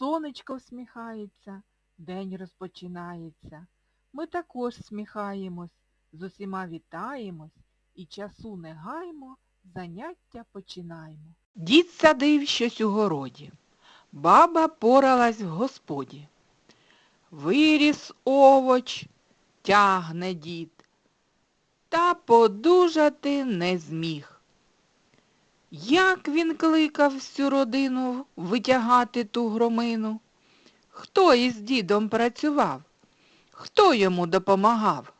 сонечко всміхається, день розпочинається. Ми також всміхаємось, з усіма вітаємось і часу не гаймо, заняття починаємо. Дід садив щось у городі. Баба поралась в господі. Виріс овоч, тягне дід, та подужати не зміг. Як він кликав всю родину витягати ту громину? Хто із дідом працював? Хто йому допомагав?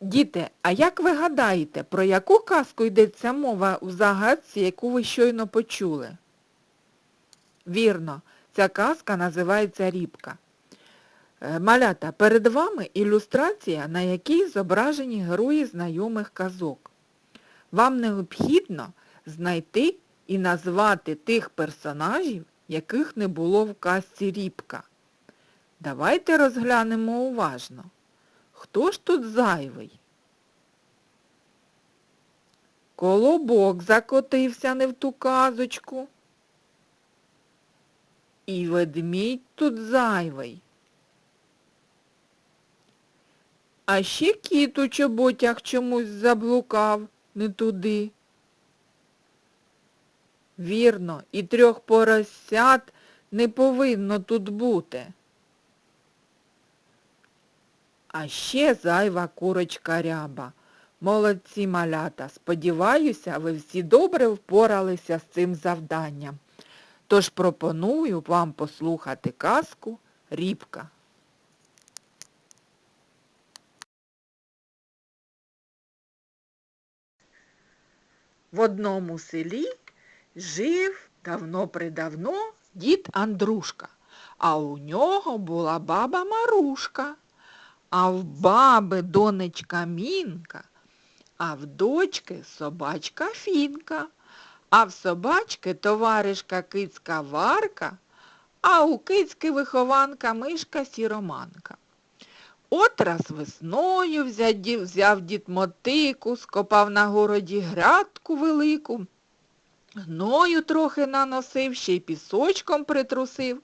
Діти, а як ви гадаєте, про яку казку йдеться мова у загадці, яку ви щойно почули? Вірно, ця казка називається Рібка. Е, Малята, перед вами ілюстрація, на якій зображені герої знайомих казок. Вам необхідно знайти і назвати тих персонажів, яких не було в казці Рібка. Давайте розглянемо уважно. Хто ж тут зайвий? Колобок закотився не в ту казочку. І ведмідь тут зайвий. А ще кіт у чоботях чомусь заблукав не туди. Вірно, і трьох поросят не повинно тут бути. А ще зайва курочка ряба. Молодці малята, сподіваюся, ви всі добре впоралися з цим завданням. Тож пропоную вам послухати казку Рібка. В одному селі жив давно-предавно дід Андрушка, а у нього була баба Марушка, а в баби донечка Мінка, а в дочки собачка Фінка, а в собачки товаришка кицька Варка, а у кицьки вихованка мишка Сіроманка. От раз весною взяв дід, мотику, скопав на городі грядку велику, гною трохи наносив, ще й пісочком притрусив,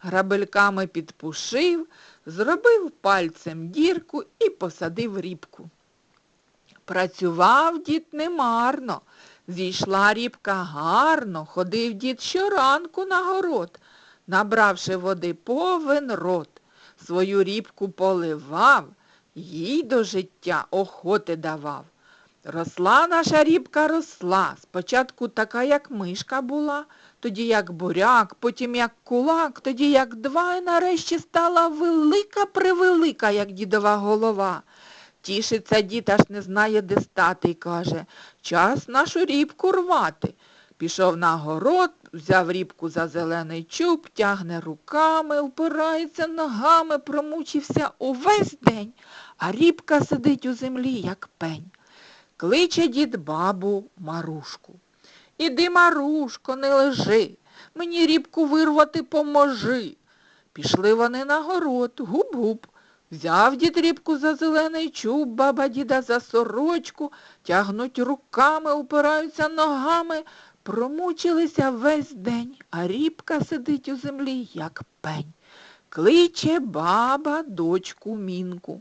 грабельками підпушив, зробив пальцем дірку і посадив рібку. Працював дід немарно, зійшла рібка гарно, ходив дід щоранку на город, набравши води повен рот свою рібку поливав, їй до життя охоти давав. Росла наша рібка росла, спочатку така, як мишка була, тоді як буряк, потім як кулак, тоді як два і нарешті стала велика-превелика, як дідова голова. Тішиться дід, аж не знає, де стати, і каже, час нашу рібку рвати. Пішов на город, взяв рібку за зелений чуб, тягне руками, упирається ногами, промучився увесь день, а рібка сидить у землі, як пень. Кличе дід бабу Марушку. Іди, Марушко, не лежи, мені рібку вирвати поможи. Пішли вони на город, губ-губ. Взяв дід рібку за зелений чуб, баба діда за сорочку, тягнуть руками, упираються ногами, Промучилися весь день, а рібка сидить у землі, як пень. Кличе баба дочку мінку.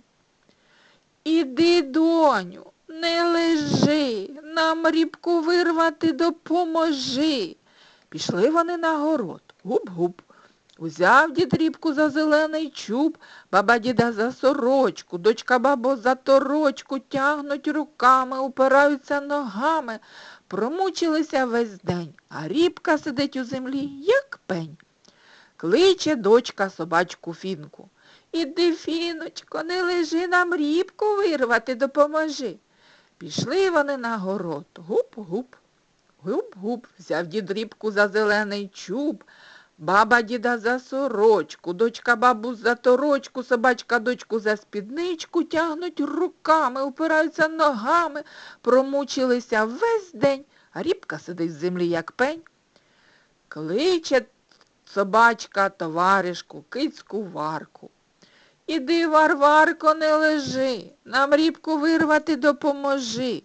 Іди, доню, не лежи, нам рібку вирвати допоможи. Пішли вони на город. Губ-губ. Узяв дід рібку за зелений чуб, баба діда за сорочку, дочка бабу за торочку, тягнуть руками, упираються ногами. Промучилися весь день, а рібка сидить у землі, як пень. Кличе дочка собачку фінку. Іди, фіночко, не лежи нам рібку вирвати, допоможи. Пішли вони на город. Гуп-гуп. Гуп-гуп. Взяв дід рібку за зелений чуб, баба діда за сорочку, дочка бабу за торочку, собачка дочку за спідничку, тягнуть руками, упираються ногами, промучилися весь день, а рібка сидить в землі, як пень. Кличе собачка товаришку, кицьку варку. Іди, Варварко, не лежи, нам рібку вирвати допоможи.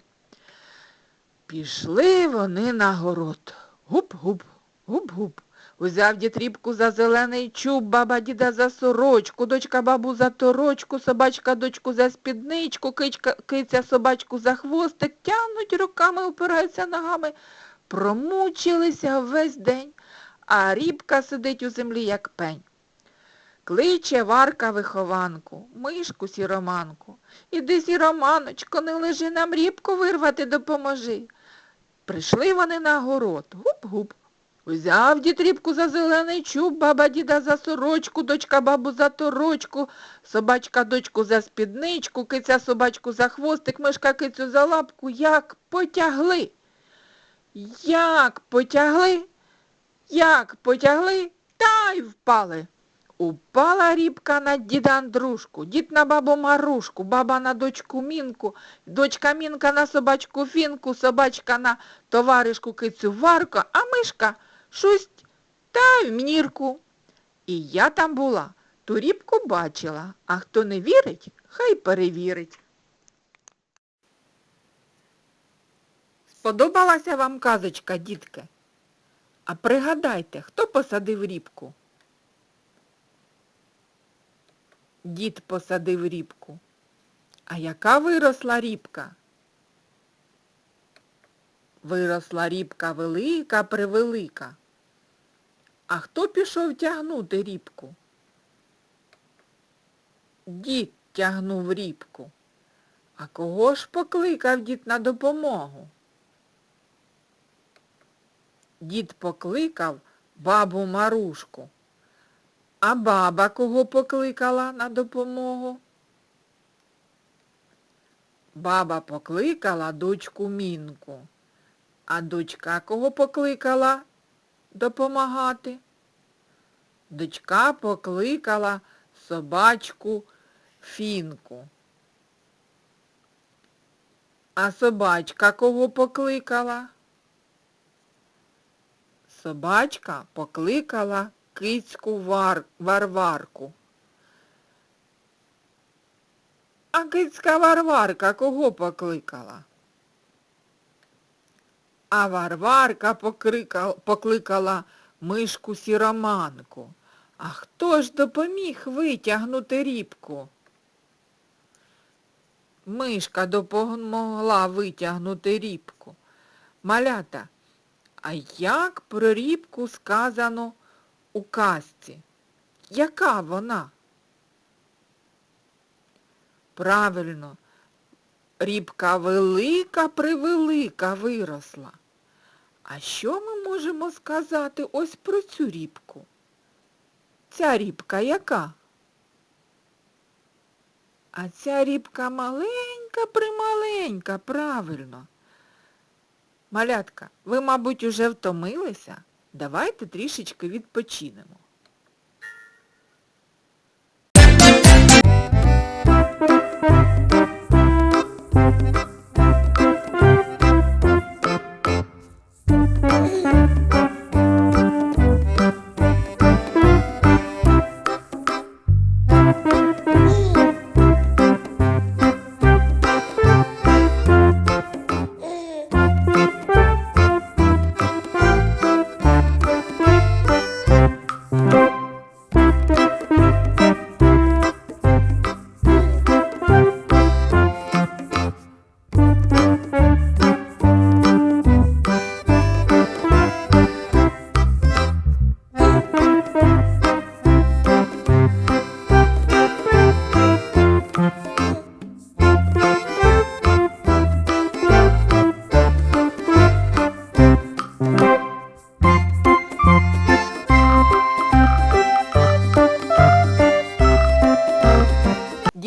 Пішли вони на город. Гуп-гуп, гуп-гуп. Узяв дід рібку за зелений чуб, баба діда за сорочку, дочка бабу за торочку, собачка дочку за спідничку, кичка, киця собачку за хвостик, тянуть руками, опираються ногами. Промучилися весь день, а рібка сидить у землі, як пень. Кличе Варка вихованку, мишку сіроманку. Іди, сіроманочко, не лежи нам рібку вирвати допоможи. Прийшли вони на город. Гуп-гуп. Узяв дід рібку за зелений чуб, баба діда за сорочку, дочка бабу за торочку, собачка дочку за спідничку, киця собачку за хвостик, мишка кицю за лапку. Як потягли? Як потягли? Як потягли, та й впали. Упала рібка на діда Андрушку, дід на бабу Марушку, баба на дочку Мінку, дочка Мінка на собачку Фінку, собачка на товаришку кицю Варку, а мишка шусть та в нірку. І я там була, ту рібку бачила, а хто не вірить, хай перевірить. Сподобалася вам казочка, дітки? А пригадайте, хто посадив рібку? Дід посадив рібку. А яка виросла рібка? Виросла рібка велика, превелика. А хто пішов тягнути рібку? Дід тягнув рібку. А кого ж покликав дід на допомогу? Дід покликав бабу Марушку. А баба кого покликала на допомогу? Баба покликала дочку Мінку. А дочка кого покликала допомагати? Дочка покликала собачку Фінку. А собачка кого покликала? Собачка покликала кицьку вар... Варварку. А кицька Варварка кого покликала? А Варварка покрикала, покликала мишку сіроманку. А хто ж допоміг витягнути рібку? Мишка допомогла витягнути рібку. Малята, а як про рібку сказано у казці? Яка вона? Правильно, рібка велика превелика виросла. А що ми можемо сказати ось про цю рібку? Ця рібка яка? А ця рібка маленька прималенька, правильно. Малятка, ви, мабуть, уже втомилися? Давайте трішечки відпочинемо.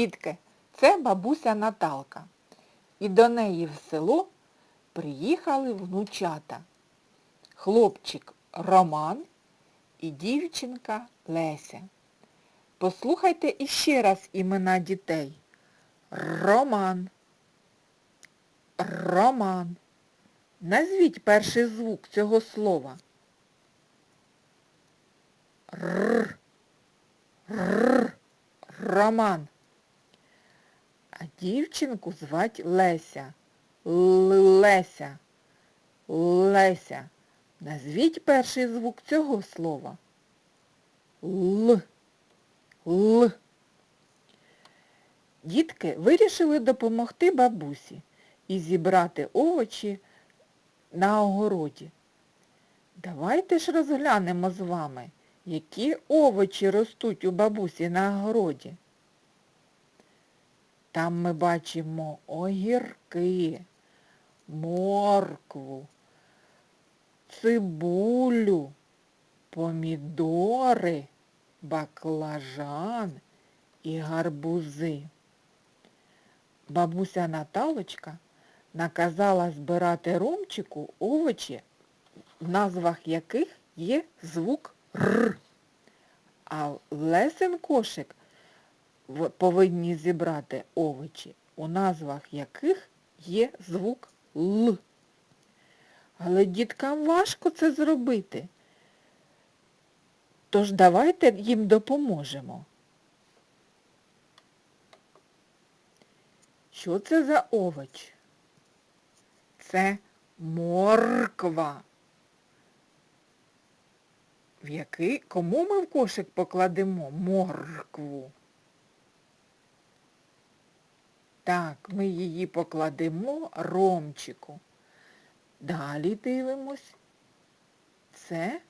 Дітки, це бабуся Наталка. І до неї в село приїхали внучата. Хлопчик Роман і дівчинка Леся. Послухайте іще раз імена дітей. Роман. Роман. Назвіть перший звук цього слова. Р. Р. Роман. А дівчинку звать Леся. Леся. Леся. Назвіть перший звук цього слова. Л. Л. Дітки вирішили допомогти бабусі і зібрати овочі на огороді. Давайте ж розглянемо з вами, які овочі ростуть у бабусі на огороді. Там ми бачимо огірки, моркву, цибулю, помідори, баклажан і гарбузи. Бабуся Наталочка наказала збирати ромчику овочі, в назвах яких є звук Р. А лесен кошик повинні зібрати овочі, у назвах яких є звук Л. Але діткам важко це зробити. Тож давайте їм допоможемо. Що це за овоч? Це морква. В який, кому ми в кошик покладемо моркву? Так, ми її покладемо ромчику. Далі дивимось. Це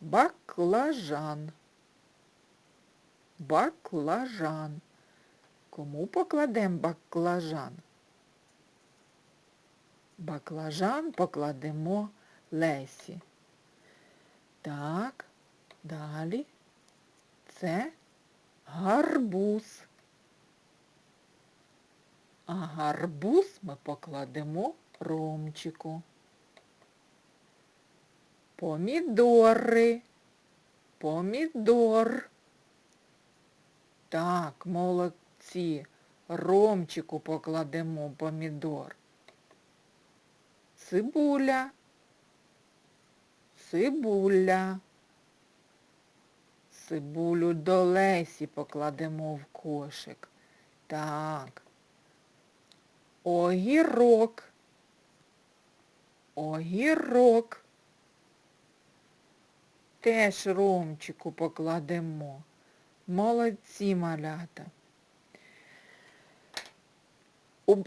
баклажан. Баклажан. Кому покладемо баклажан? Баклажан покладемо Лесі. Так, далі. Це гарбуз. А гарбуз ми покладемо ромчику. Помідори. Помідор. Так, молодці. Ромчику покладемо помідор. Цибуля. Цибуля. Цибулю до Лесі покладемо в кошик. Так. Огірок. Огірок. Теж ромчику покладемо. Молодці малята.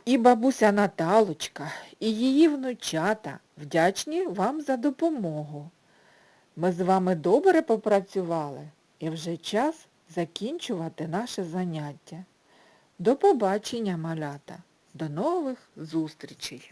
І бабуся Наталочка, і її внучата вдячні вам за допомогу. Ми з вами добре попрацювали і вже час закінчувати наше заняття. До побачення, малята. До нових зустрічей!